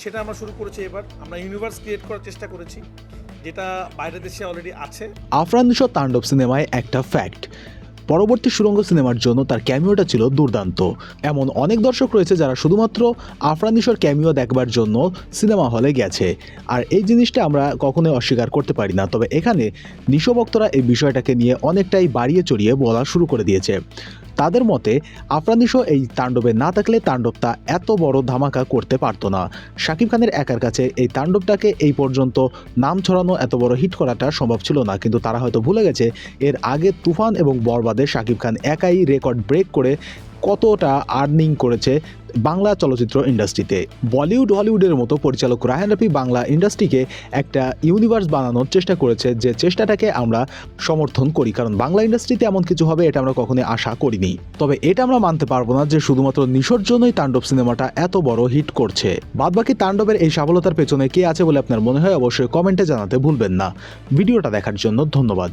সেটা আমরা শুরু করেছি এবার। আমরা ইউনিভার্স ক্রিয়েট করার চেষ্টা করেছি, যেটা বাইরের দেশে অলরেডি আছে। আফরান নিশো তাণ্ডব সিনেমায় একটা ফ্যাক্ট পরবর্তী সুরঙ্গ সিনেমার জন্য তার ক্যামিওটা ছিল দুর্দান্ত। এমন অনেক দর্শক রয়েছে যারা শুধুমাত্র আফরান নিশোর ক্যামিও দেখবার জন্য সিনেমা হলে গেছে। আর এই জিনিসটা আমরা কখনোই অস্বীকার করতে পারি না, তবে এখানে নিশো ভক্তরা এই বিষয়টাকে নিয়ে অনেকটাই বাড়িয়ে চড়িয়ে বলা শুরু করে দিয়েছে। তাদের মতে আফরানিশো এই তাণ্ডবে না থাকলে তাণ্ডবটা এত বড় ধামাকা করতে পারত না। শাকিব খানের একার কাছে এই তাণ্ডবটাকে এই পর্যন্ত নাম ছড়ানো এত বড় হিট করাটা সম্ভব ছিল না। কিন্তু তারা হয়তো ভুলে গেছে, এর আগে তুফান এবং বরবাদে শাকিব খান একাই রেকর্ড ব্রেক করে কতটা আর্নিং করেছে বাংলা চলচ্চিত্র ইন্ডাস্ট্রিতে। বলিউড হলিউডের মতো পরিচালক রায়হান রাফি বাংলা ইন্ডাস্ট্রিকে একটা ইউনিভার্স বানানোর চেষ্টা করেছে, যে চেষ্টাটাকে আমরা সমর্থন করি। কারণ বাংলা ইন্ডাস্ট্রিতে এমন কিছু হবে, এটা আমরা কখনোই আশা করিনি। তবে এটা আমরা মানতে পারব না, যে শুধুমাত্র নিশোর জন্যই তাণ্ডব সিনেমাটা এত বড় হিট করছে। বাদবাকি তাণ্ডবের এই সফলতার পেছনে কে আছে বলে আপনার মনে হয়, অবশ্যই কমেন্টে জানাতে ভুলবেন না। ভিডিওটা দেখার জন্য ধন্যবাদ।